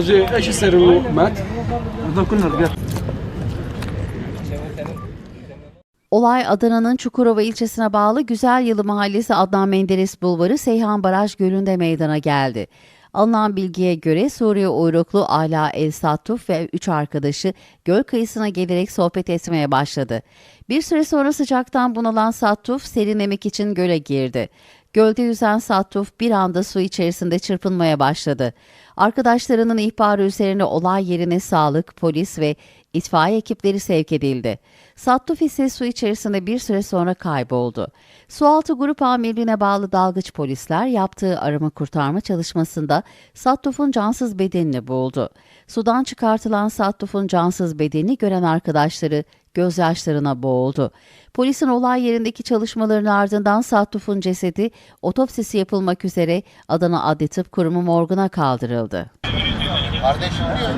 روزي ايش يصير انه مات؟ هذول كلهم رجال Olay Adana'nın Çukurova ilçesine bağlı Güzel Yılı Mahallesi Adnan Menderes Bulvarı Seyhan Baraj Gölü'nde meydana geldi. Alınan bilgiye göre Suriye uyruklu Ala El Sattuf ve üç arkadaşı göl kıyısına gelerek sohbet etmeye başladı. Bir süre sonra sıcaktan bunalan Sattuf serinlemek için göle girdi. Gölde yüzen Sattuf bir anda su içerisinde çırpınmaya başladı. Arkadaşlarının ihbarı üzerine olay yerine sağlık, polis ve itfaiye ekipleri sevk edildi. Sattuf ise su içerisinde bir süre sonra kayboldu. Sualtı Grup Amirliğine bağlı dalgıç polisler yaptığı arama kurtarma çalışmasında Sattuf'un cansız bedenini buldu. Sudan çıkartılan Sattuf'un cansız bedenini gören arkadaşları gözyaşlarına boğuldu. Polisin olay yerindeki çalışmaların ardından Sattuf'un cesedi otopsisi yapılmak üzere Adana Adli Tıp Kurumu morguna kaldırıldı. Kardeşim diyor.